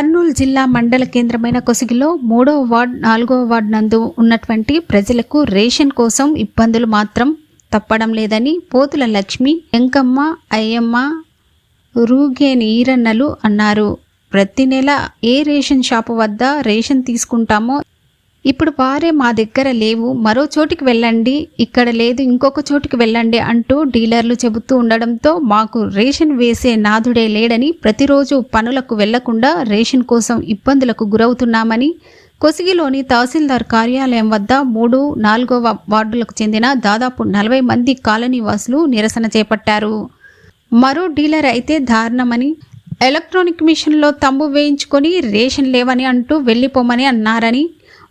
కర్నూలు జిల్లా మండల కేంద్రమైన కొసిగిలో మూడో వార్డ్ నాలుగో వార్డ్ నందు ఉన్నటువంటి ప్రజలకు రేషన్ కోసం ఇబ్బందులు మాత్రం తప్పడం లేదని పోతుల లక్ష్మి వెంకమ్మ అయ్యమ్మ రూగేని ఈరన్నలు అన్నారు. ప్రతి నెల ఏ రేషన్ షాపు వద్ద రేషన్ తీసుకుంటామో ఇప్పుడు వారే మా దగ్గర లేవు. మరో చోటికి వెళ్ళండి. ఇక్కడ లేదు ఇంకొక చోటికి వెళ్ళండి అంటూ డీలర్లు చెబుతూ ఉండడంతో మాకు రేషన్ వేసే నాథుడే లేడని ప్రతిరోజు పనులకు వెళ్ళకుండా రేషన్ కోసం ఇబ్బందులకు గురవుతున్నామని కొసిగిలోని తహసీల్దార్ కార్యాలయం వద్ద మూడు నాలుగో వార్డులకు చెందిన దాదాపు నలభై మంది కాలనీ వాసులు నిరసన చేపట్టారు. మరో డీలర్ అయితే దారుణమని ఎలక్ట్రానిక్ మిషన్లో తంబు వేయించుకొని రేషన్ లేవని అంటూ వెళ్ళిపోమని అన్నారని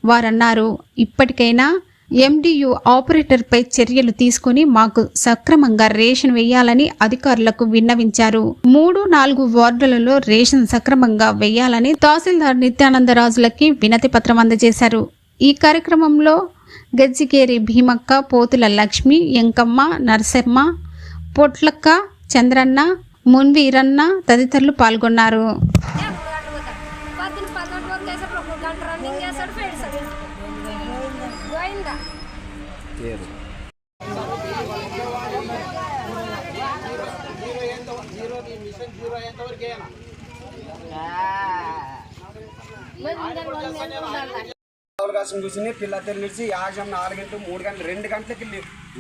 వారన్నారు. ఇప్పటికైనా ఎండియు ఆపరేటర్పై చర్యలు తీసుకుని మాకు సక్రమంగా రేషన్ వేయాలని అధికారులకు విన్నవించారు. మూడు నాలుగు వార్డులలో రేషన్ సక్రమంగా వేయాలని తహసీల్దార్ నిత్యానందరాజులకి వినతి పత్రం అందజేశారు. ఈ కార్యక్రమంలో గజ్జికేరి భీమక్క పోతుల లక్ష్మి ఎంకమ్మ నరసమ్మ పొట్లక్క చంద్రన్న మున్వీరన్న తదితరులు పాల్గొన్నారు. ఒక గంట రన్నింగ్ చేస్తాడు గోయిందా అవకాశం కూర్చుని పిల్ల తెలిసి యాజం నాలుగు గంటలు మూడు గంటలు రెండు గంటలకి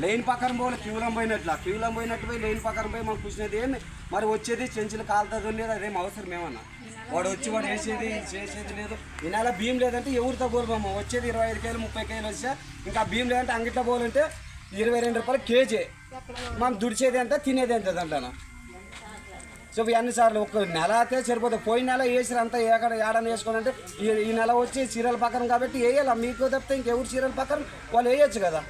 లేని పక్కన పోవాలి క్యూలం పోయినట్లు. క్యూలం పోయినట్టు పోయి లేని పక్కన పోయి మనం కూర్చునేది ఏమి మరి వచ్చేది చెంచులు కాలుతుంది లేదు అదేం అవసరం ఏమన్నా? వాడు వచ్చి వాడు వేసేది చేసేది లేదు. ఈ నెల భీం లేదంటే ఎవరితో పోలమమ్మ వచ్చేది ఇరవై ఐదు కేలు ముప్పై కేలు వచ్చా? ఇంకా భీం లేదంటే అంగిట్లో పోవాలంటే ఇరవై రెండు రూపాయలు కేజీ. మనం దుడిచేది ఎంత తినేది ఎంత దాంట్లో సో ఇవన్నీ సార్లు ఒక నెల అయితే సరిపోతుంది పోయిన నెల వేసిరు అంతా ఎక్కడ ఏడని వేసుకోవాలంటే ఈ నెల వచ్చి చీరల పక్కన కాబట్టి వేయాలి? మీకు తప్పితే ఇంకెవరు చీరల పక్కన వాళ్ళు వేయొచ్చు కదా.